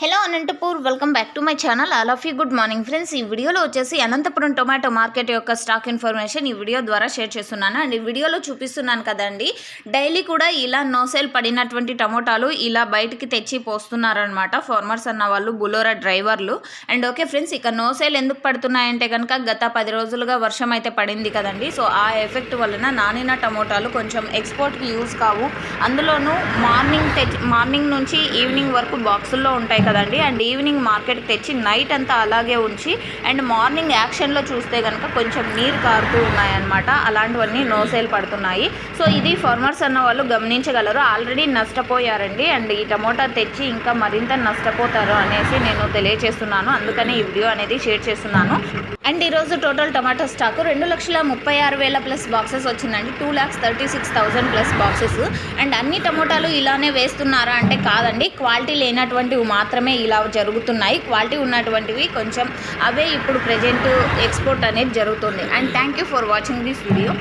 Hello Anantapur welcome back to my channel. All of you good morning friends. ఈ వీడియోలో వచ్చేసి Anantapuram tomato market యొక్క stock information ఈ video ద్వారా షేర్ చేస్తున్నాను. అండ్ ఈ వీడియోలో చూపిస్తున్నాను కదండి డైలీ కూడా ఇలా నో సేల్ పడినటువంటి టమోటాలు ఇలా బయటికి తెచ్చి పోస్తున్నారనమాట ఫార్మర్స్ అన్న వాళ్ళు బులోరా డ్రైవర్లు. అండ్ ఓకే ఫ్రెండ్స్ ఇక నో సేల్ ఎందుకు పడుతున్నాయంటే కనుక గత పది రోజులుగా వర్షం అయితే పడింది కదండి. సో ఆ ఎఫెక్ట్ వలన నానిన టమోటాలు కొంచెం ఎక్స్పోర్ట్కి యూజ్ కావు. అందులోనూ మార్నింగ్ తెచ్చి మార్నింగ్ నుంచి ఈవినింగ్ వరకు బాక్సుల్లో ఉంటాయి కదండి. అండ్ ఈవినింగ్ మార్కెట్కి తెచ్చి నైట్ అంతా అలాగే ఉంచి అండ్ మార్నింగ్ యాక్షన్లో చూస్తే కనుక కొంచెం నీరు కారుతూ ఉన్నాయన్నమాట. అలాంటివన్నీ నో సేల్ పడుతున్నాయి. సో ఇది ఫార్మర్స్ అన్న వాళ్ళు గమనించగలరు. ఆల్రెడీ నష్టపోయారండి. అండ్ ఈ టమోటా తెచ్చి ఇంకా మరింత నష్టపోతారు అనేసి నేను తెలియజేస్తున్నాను అందుకని ఈ వీడియో అనేది షేర్ చేస్తున్నాను. అండ్ ఈరోజు టోటల్ టమాటో స్టాక్ రెండు లక్షల ముప్పై ఆరు వేల ప్లస్ బాక్సెస్ వచ్చిందండి. Two lakhs thirty six thousand plus boxes. And అన్ని టమోటాలు ఇలానే వేస్తున్నారా అంటే కాదండి. క్వాలిటీ లేనటువంటివి మాత్రమే ఇలా జరుగుతున్నాయి. క్వాలిటీ ఉన్నటువంటివి కొంచెం అవే ఇప్పుడు ప్రజెంట్ ఎక్స్పోర్ట్ అనేది జరుగుతుంది. And thank you for watching this video.